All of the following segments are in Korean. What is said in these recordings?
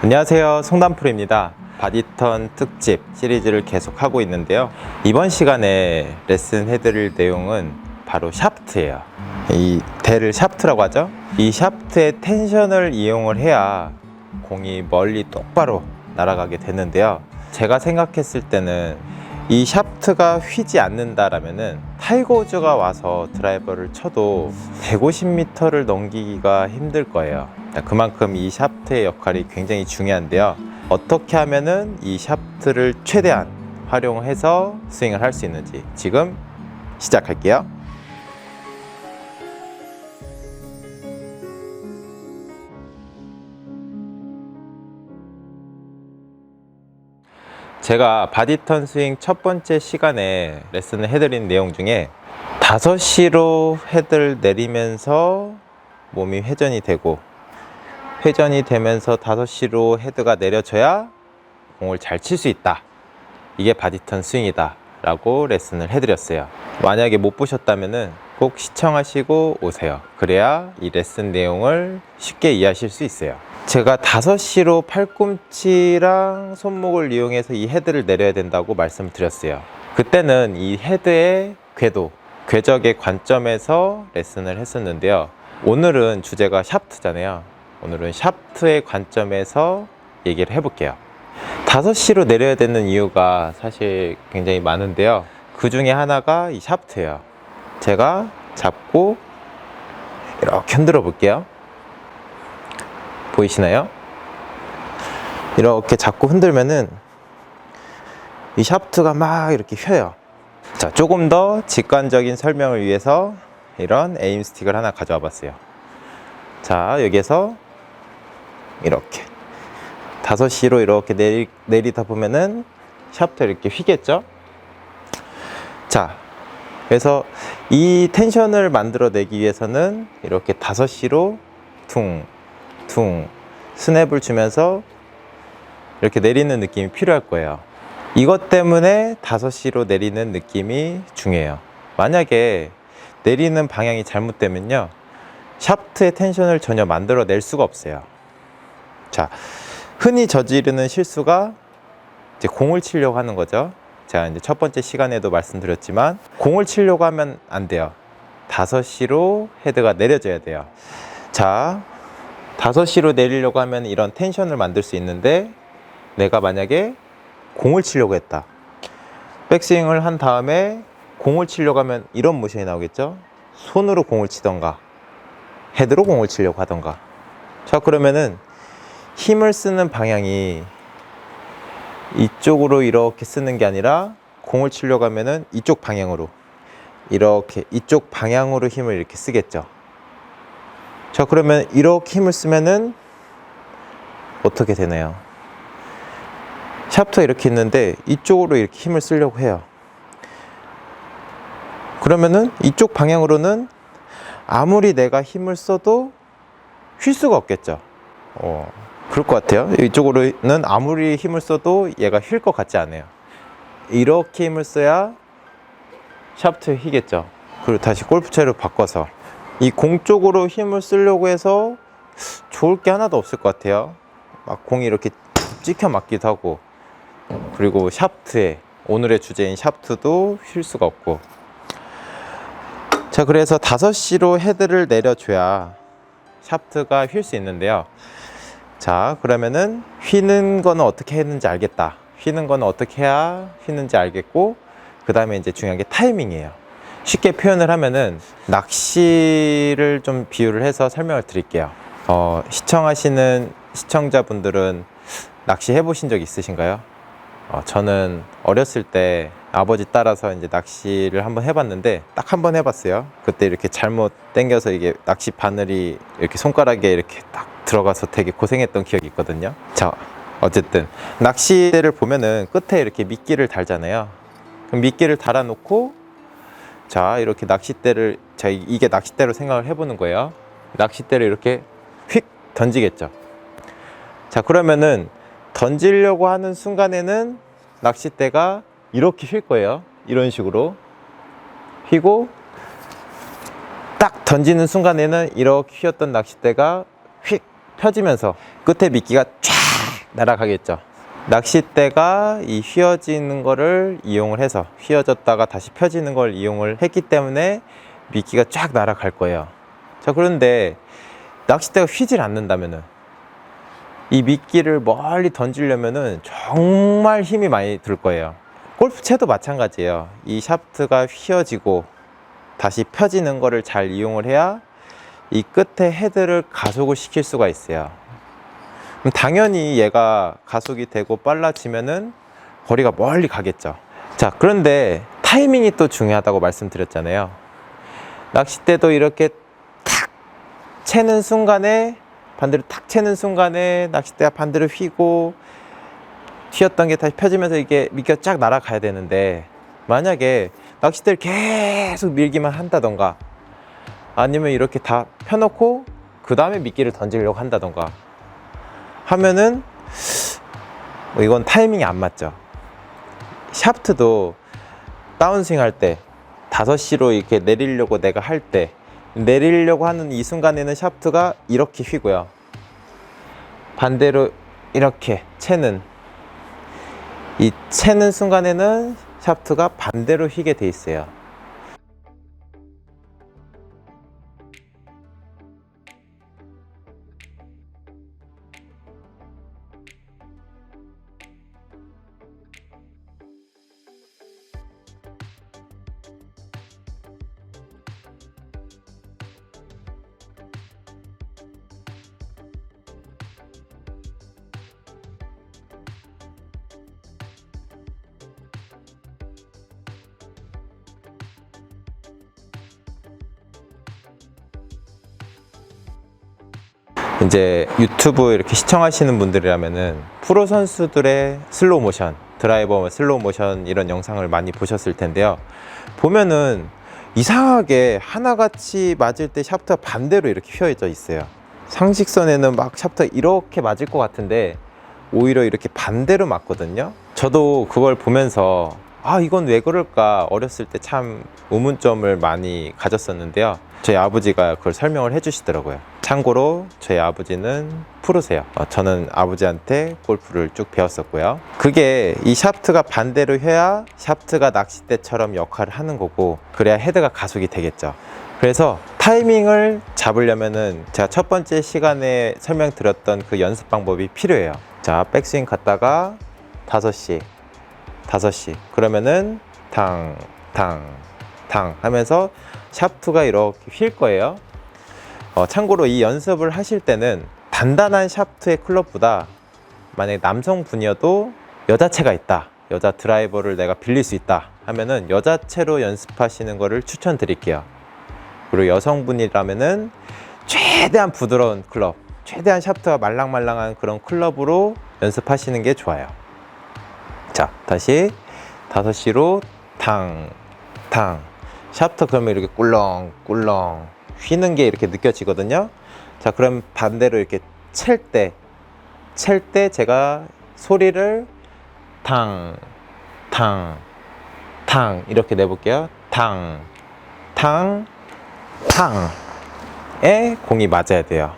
안녕하세요. 송단풀입니다. 바디턴 특집 시리즈를 계속하고 있는데요. 이번 시간에 레슨 해드릴 내용은 바로 샤프트예요. 이 대를 샤프트라고 하죠? 이 샤프트의 텐션을 이용을 해야 공이 멀리 똑바로 날아가게 되는데요. 제가 생각했을 때는 이 샤프트가 휘지 않는다라면은 타이거우즈가 와서 드라이버를 쳐도 150m를 넘기기가 힘들 거예요. 그만큼 이 샤프트의 역할이 굉장히 중요한데요. 어떻게 하면은 이 샤프트를 최대한 활용해서 스윙을 할 수 있는지 지금 시작할게요. 제가 바디턴 스윙 첫 번째 시간에 레슨을 해드린 내용 중에 5시로 헤드를 내리면서 몸이 회전이 되고 회전이 되면서 5시로 헤드가 내려져야 공을 잘 칠 수 있다. 이게 바디턴 스윙이다. 라고 레슨을 해드렸어요. 만약에 못 보셨다면 꼭 시청하시고 오세요. 그래야 이 레슨 내용을 쉽게 이해하실 수 있어요. 제가 5시로 팔꿈치랑 손목을 이용해서 이 헤드를 내려야 된다고 말씀을 드렸어요. 그때는 이 헤드의 궤도, 궤적의 관점에서 레슨을 했었는데요. 오늘은 주제가 샤프트잖아요. 오늘은 샤프트의 관점에서 얘기를 해볼게요. 5시로 내려야 되는 이유가 사실 굉장히 많은데요. 그 중에 하나가 이 샤프트예요. 제가 잡고 이렇게 흔들어 볼게요. 보이시나요? 이렇게 잡고 흔들면은 이 샤프트가 막 이렇게 휘어요. 자, 조금 더 직관적인 설명을 위해서 이런 에임 스틱을 하나 가져와 봤어요. 자, 여기에서 이렇게 5시로 이렇게 내리, 내리다 보면은 샤프트 이렇게 휘겠죠? 자, 그래서 이 텐션을 만들어내기 위해서는 이렇게 5시로 퉁, 퉁, 스냅을 주면서 이렇게 내리는 느낌이 필요할 거예요. 이것 때문에 5시로 내리는 느낌이 중요해요. 만약에 내리는 방향이 잘못되면요. 샤프트의 텐션을 전혀 만들어낼 수가 없어요. 자, 흔히 저지르는 실수가 이제 공을 치려고 하는 거죠. 제가 이제 첫 번째 시간에도 말씀드렸지만 공을 치려고 하면 안 돼요. 5시로 헤드가 내려져야 돼요. 자, 5시로 내리려고 하면 이런 텐션을 만들 수 있는데 내가 만약에 공을 치려고 했다. 백스윙을 한 다음에 공을 치려고 하면 이런 모션이 나오겠죠? 손으로 공을 치던가 헤드로 공을 치려고 하던가 자 그러면은 힘을 쓰는 방향이 이쪽으로 이렇게 쓰는 게 아니라 공을 치려고 하면은 이쪽 방향으로 이렇게 이쪽 방향으로 힘을 이렇게 쓰겠죠. 자, 그러면 이렇게 힘을 쓰면은 어떻게 되나요? 샤프트가 이렇게 있는데 이쪽으로 이렇게 힘을 쓰려고 해요. 그러면은 이쪽 방향으로는 아무리 내가 힘을 써도 휠 수가 없겠죠. 어, 그럴 것 같아요. 이쪽으로는 아무리 힘을 써도 얘가 휠 것 같지 않아요. 이렇게 힘을 써야 샤프트 휘겠죠. 그리고 다시 골프채로 바꿔서 이 공 쪽으로 힘을 쓰려고 해서 좋을 게 하나도 없을 것 같아요. 막 공이 이렇게 찍혀 맞기도 하고 그리고 샤프트에 오늘의 주제인 샤프트도 휠 수가 없고 자 그래서 5시로 헤드를 내려줘야 샤프트가 휠 수 있는데요. 자, 그러면은 휘는 거는 어떻게 했는지 알겠다. 휘는 거는 어떻게 해야 휘는지 알겠고, 그 다음에 이제 중요한 게 타이밍이에요. 쉽게 표현을 하면은 낚시를 좀 비유를 해서 설명을 드릴게요. 어, 시청하시는 시청자분들은 낚시 해보신 적 있으신가요? 어, 저는 어렸을 때 아버지 따라서 이제 낚시를 한번 해봤는데 딱 한 번 해봤어요. 그때 이렇게 잘못 당겨서 이게 낚시 바늘이 이렇게 손가락에 이렇게 딱 들어가서 되게 고생했던 기억이 있거든요. 자, 어쨌든 낚시대를 보면은 끝에 이렇게 미끼를 달잖아요. 그럼 미끼를 달아놓고 자 이렇게 낚싯대를 자 이- 이게 낚싯대로 생각을 해보는 거예요. 낚싯대를 이렇게 휙 던지겠죠. 자 그러면은 던지려고 하는 순간에는 낚싯대가 이렇게 휠 거예요. 이런 식으로 휘고 딱 던지는 순간에는 이렇게 휘었던 낚싯대가 휙 펴지면서 끝에 미끼가 쫙 날아가겠죠. 낚싯대가 이 휘어지는 거를 이용을 해서 휘어졌다가 다시 펴지는 걸 이용을 했기 때문에 미끼가 쫙 날아갈 거예요. 자, 그런데 낚싯대가 휘질 않는다면은 이 미끼를 멀리 던지려면은 정말 힘이 많이 들 거예요. 골프채도 마찬가지예요. 이 샤프트가 휘어지고 다시 펴지는 거를 잘 이용을 해야 이 끝에 헤드를 가속을 시킬 수가 있어요. 그럼 당연히 얘가 가속이 되고 빨라지면은 거리가 멀리 가겠죠. 자, 그런데 타이밍이 또 중요하다고 말씀드렸잖아요. 낚싯대도 이렇게 탁 채는 순간에 반대로 탁 채는 순간에 낚싯대가 반대로 휘고 휘었던 게 다시 펴지면서 이게 미끼가 쫙 날아가야 되는데 만약에 낚싯대를 계속 밀기만 한다던가 아니면 이렇게 다 펴놓고 그 다음에 미끼를 던지려고 한다던가 하면은 뭐 이건 타이밍이 안 맞죠. 샤프트도 다운스윙 할 때 5시로 이렇게 내리려고 내가 할 때 내리려고 하는 이 순간에는 샤프트가 이렇게 휘고요. 반대로 이렇게 채는 이 채는 순간에는 샤프트가 반대로 휘게 돼 있어요. 이제 유튜브 이렇게 시청하시는 분들이라면은 프로 선수들의 슬로우 모션, 드라이버 슬로우 모션 이런 영상을 많이 보셨을 텐데요. 보면은 이상하게 하나같이 맞을 때 샤프트가 반대로 이렇게 휘어져 있어요. 상식선에는 막 샤프트가 이렇게 맞을 것 같은데 오히려 이렇게 반대로 맞거든요. 저도 그걸 보면서 아 이건 왜 그럴까 어렸을 때 참 의문점을 많이 가졌었는데요. 저희 아버지가 그걸 설명을 해주시더라고요. 참고로 저희 아버지는 프로세요. 어, 저는 아버지한테 골프를 쭉 배웠었고요. 그게 이 샤프트가 반대로 휘어야 샤프트가 낚싯대처럼 역할을 하는 거고 그래야 헤드가 가속이 되겠죠. 그래서 타이밍을 잡으려면은 제가 첫 번째 시간에 설명드렸던 그 연습 방법이 필요해요. 자, 백스윙 갔다가 5시, 5시. 그러면은 탕, 탕, 탕 하면서 샤프트가 이렇게 휠 거예요. 어, 참고로 이 연습을 하실 때는 단단한 샤프트의 클럽보다 만약에 남성분이어도 여자체가 있다. 여자 드라이버를 내가 빌릴 수 있다. 하면은 여자체로 연습하시는 거를 추천드릴게요. 그리고 여성분이라면은 최대한 부드러운 클럽, 최대한 샤프트가 말랑말랑한 그런 클럽으로 연습하시는 게 좋아요. 자, 다시 5시로 탕, 탕. 샤프트 그러면 이렇게 꿀렁꿀렁 휘는 게 이렇게 느껴지거든요. 자, 그럼 반대로 이렇게 챌 때, 챌 때 제가 소리를 탕, 탕, 탕 이렇게 내볼게요. 탕, 탕, 탕에 공이 맞아야 돼요.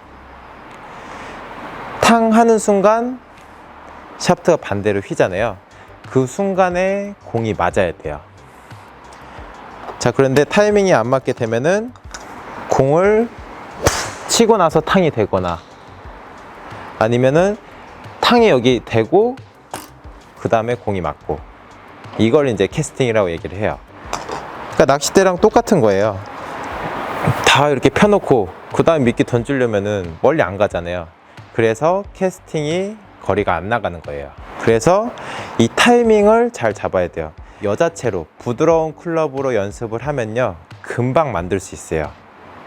탕 하는 순간 샤프트가 반대로 휘잖아요. 그 순간에 공이 맞아야 돼요. 자, 그런데 타이밍이 안 맞게 되면은 공을 치고 나서 탕이 되거나 아니면은 탕이 여기 되고 그 다음에 공이 맞고 이걸 이제 캐스팅이라고 얘기를 해요. 그러니까 낚싯대랑 똑같은 거예요. 다 이렇게 펴놓고 그 다음 미끼 던지려면은 멀리 안 가잖아요. 그래서 캐스팅이 거리가 안 나가는 거예요. 그래서 이 타이밍을 잘 잡아야 돼요. 여자체로 부드러운 클럽으로 연습을 하면요. 금방 만들 수 있어요.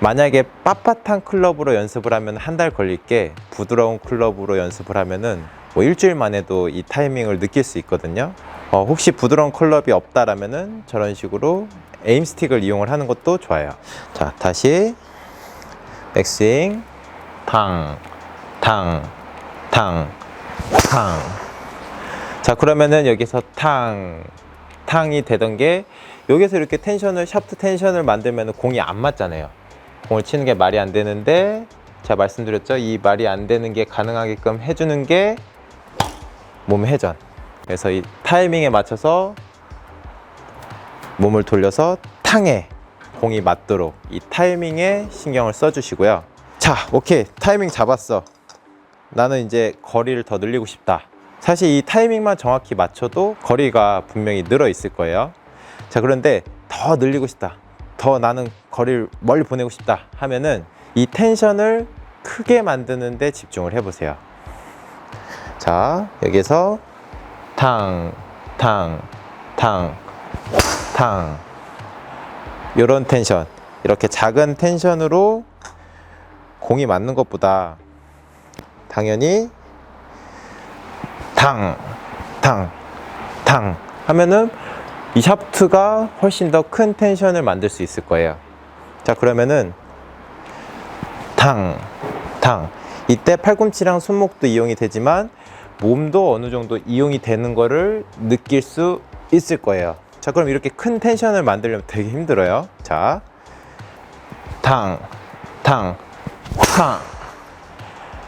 만약에 빳빳한 클럽으로 연습을 하면 한 달 걸릴 게 부드러운 클럽으로 연습을 하면은 뭐 일주일 만에도 이 타이밍을 느낄 수 있거든요. 어, 혹시 부드러운 클럽이 없다라면은 저런 식으로 에임 스틱을 이용을 하는 것도 좋아요. 자, 다시 백스윙 탕, 탕, 탕, 탕. 자, 그러면은 여기서 탕, 탕이 되던 게 여기서 이렇게 텐션을 샤프트 텐션을 만들면 공이 안 맞잖아요. 공을 치는 게 말이 안 되는데 제가 말씀드렸죠. 이 말이 안 되는 게 가능하게끔 해주는 게 몸 회전. 그래서 이 타이밍에 맞춰서 몸을 돌려서 탕에 공이 맞도록 이 타이밍에 신경을 써주시고요. 자, 오케이. 타이밍 잡았어. 나는 이제 거리를 더 늘리고 싶다. 사실 이 타이밍만 정확히 맞춰도 거리가 분명히 늘어 있을 거예요. 자, 그런데 더 늘리고 싶다. 더 나는 거리를 멀리 보내고 싶다 하면은 이 텐션을 크게 만드는 데 집중을 해 보세요. 자, 여기서 탕, 탕, 탕, 탕. 요런 텐션. 이렇게 작은 텐션으로 공이 맞는 것보다 당연히 탕, 탕, 탕 하면은 이 샤프트가 훨씬 더 큰 텐션을 만들 수 있을 거예요. 자, 그러면은 탕, 탕. 이때 팔꿈치랑 손목도 이용이 되지만 몸도 어느 정도 이용이 되는 거를 느낄 수 있을 거예요. 자, 그럼 이렇게 큰 텐션을 만들려면 되게 힘들어요. 자, 탕, 탕, 탕.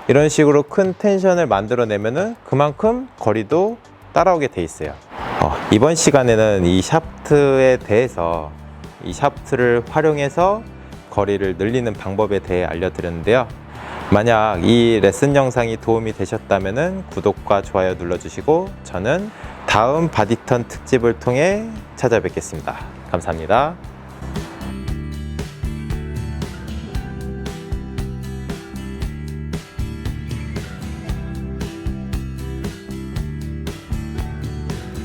이런 식으로 큰 텐션을 만들어내면은 그만큼 거리도 따라오게 돼 있어요. 어, 이번 시간에는 이 샤프트에 대해서 이 샤프트를 활용해서 거리를 늘리는 방법에 대해 알려드렸는데요. 만약 이 레슨 영상이 도움이 되셨다면 구독과 좋아요 눌러주시고 저는 다음 바디턴 특집을 통해 찾아뵙겠습니다. 감사합니다.